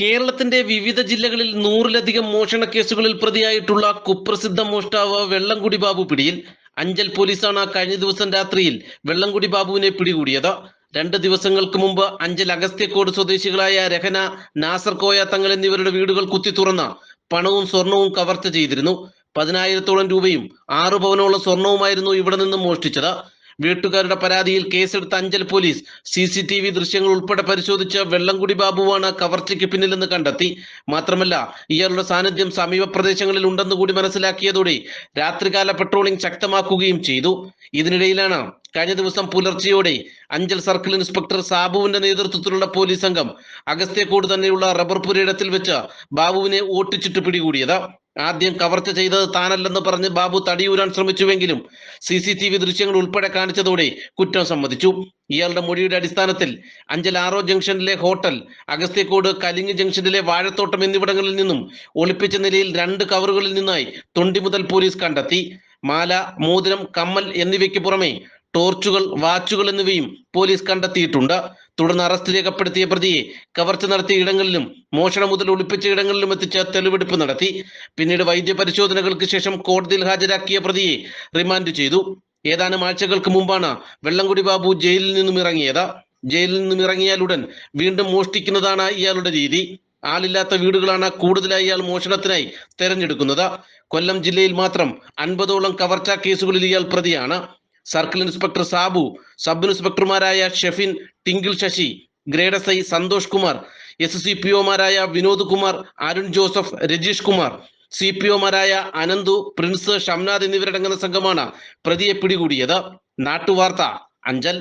കേരളത്തിന്റെ വിവിധ ജില്ലകളിൽ നൂറിലധികം മോഷണ കേസുകളിൽ പ്രതിയായിട്ടുള്ള കുപ്രസിദ്ധ മോഷ്ടാവ് വെള്ളംകുടി ബാബു പിടിയിൽ. അഞ്ചൽ പോലീസാണ് കഴിഞ്ഞ ദിവസം രാത്രിയിൽ വെള്ളംകുടി ബാബുവിനെ പിടികൂടിയത്. രണ്ട് ദിവസങ്ങൾക്ക് മുമ്പ് അഞ്ചൽ അഗസ്ത്യക്കോട് സ്വദേശികളായ രഹന നാസർ കോയ തങ്ങൾ എന്നിവരുടെ വീടുകൾ കുത്തി തുറന്ന പണവും സ്വർണവും കവർച്ച ചെയ്തിരുന്നു. പതിനായിരത്തോളം രൂപയും ആറു പവനോളം സ്വർണവുമായിരുന്നു ഇവിടെ നിന്ന് മോഷ്ടിച്ചത്. വീട്ടുകാരുടെ പരാതിയിൽ കേസെടുത്ത Anchal police C C T V ദൃശ്യങ്ങൾ ഉൾപ്പെടെ പരിശോധിച്ച വെള്ളംകുടി ബാബുവാണ് കവർച്ചയ്ക്ക് പിന്നിലെന്ന് കണ്ടെത്തി. മാത്രമല്ല ഇയാളുടെ സാന്നിധ്യം സമീപ പ്രദേശങ്ങളിൽ ഉണ്ടെന്ന് കൂടി മനസ്സിലാക്കിയതോടെ രാത്രികാല പെട്രോളിംഗ് ശക്തമാക്കുകയും ചെയ്തു. ഇതിനിടയിലാണ് കഴിഞ്ഞ ദിവസം പുലർച്ചെയോടെ അഞ്ചൽ സർക്കിൾ ഇൻസ്പെക്ടർ സാബുവിന്റെ നേതൃത്വത്തിലുള്ള പോലീസ് സംഘം അഗസ്ത്യക്കോട് തന്നെയുള്ള റബ്ബർ പുരയിടത്തിൽ വെച്ച് ബാബുവിനെ ഓട്ടിച്ചിട്ട് പിടികൂടിയത്. ആദ്യം കവർച്ച ചെയ്തത് താനല്ലെന്ന് പറഞ്ഞ് ബാബു തടിയൂരാൻ ശ്രമിച്ചുവെങ്കിലും സി സി ടി വി ദൃശ്യങ്ങൾ ഉൾപ്പെടെ കാണിച്ചതോടെ കുറ്റം സമ്മതിച്ചു. ഇയാളുടെ മൊഴിയുടെ അടിസ്ഥാനത്തിൽ അഞ്ചൽ ആറോ ജംഗ്ഷനിലെ ഹോട്ടൽ അഗസ്ത്യക്കോട് കലിങ് ജംഗ്ഷനിലെ വാഴത്തോട്ടം എന്നിവിടങ്ങളിൽ നിന്നും ഒളിപ്പിച്ച നിലയിൽ രണ്ട് കവറുകളിൽ നിന്നായി തൊണ്ടി മുതൽ പോലീസ് കണ്ടെത്തി. മാല മോതിരം കമ്മൽ എന്നിവയ്ക്ക് പുറമെ ടോർച്ചുകൾ വാച്ചുകൾ എന്നിവയും പോലീസ് കണ്ടെത്തിയിട്ടുണ്ട്. തുടർന്ന് അറസ്റ്റ് രേഖപ്പെടുത്തിയ പ്രതിയെ കവർച്ച നടത്തിയ ഇടങ്ങളിലും മോഷണം മുതൽ ഒളിപ്പിച്ച ഇടങ്ങളിലും എത്തിച്ച തെളിവെടുപ്പ് നടത്തി. പിന്നീട് വൈദ്യ പരിശോധനകൾക്ക് ശേഷം കോടതിയിൽ ഹാജരാക്കിയ പ്രതിയെ റിമാൻഡ് ചെയ്തു. ഏതാനും ആഴ്ചകൾക്ക് മുമ്പാണ് വെള്ളംകുടി ബാബു ജയിലിൽ നിന്നും ഇറങ്ങിയത്. ജയിലിൽ നിന്നും ഇറങ്ങിയാൽ ഉടൻ വീണ്ടും മോഷ്ടിക്കുന്നതാണ് ഇയാളുടെ രീതി. ആളില്ലാത്ത വീടുകളാണ് കൂടുതലായി ഇയാൾ മോഷണത്തിനായി തെരഞ്ഞെടുക്കുന്നത്. കൊല്ലം ജില്ലയിൽ മാത്രം അൻപതോളം കവർച്ചാ കേസുകളിൽ ഇയാൾ പ്രതിയാണ്. Circle inspector Sabu sub ഇൻസ്പെക്ടർമാരായ Shefin Tinkle Sasi grade S I Santhosh Kumar S C P ഒമാരായ Vinod Kumar Arun Joseph Rajeesh Kumar. C P ഒമാരായ അനന്തു പ്രിൻസ് ഷംനാഥ് എന്നിവരടങ്ങുന്ന സംഘമാണ് പ്രതിയെ പിടികൂടിയത്. നാട്ടുവാർത്ത അഞ്ചൽ.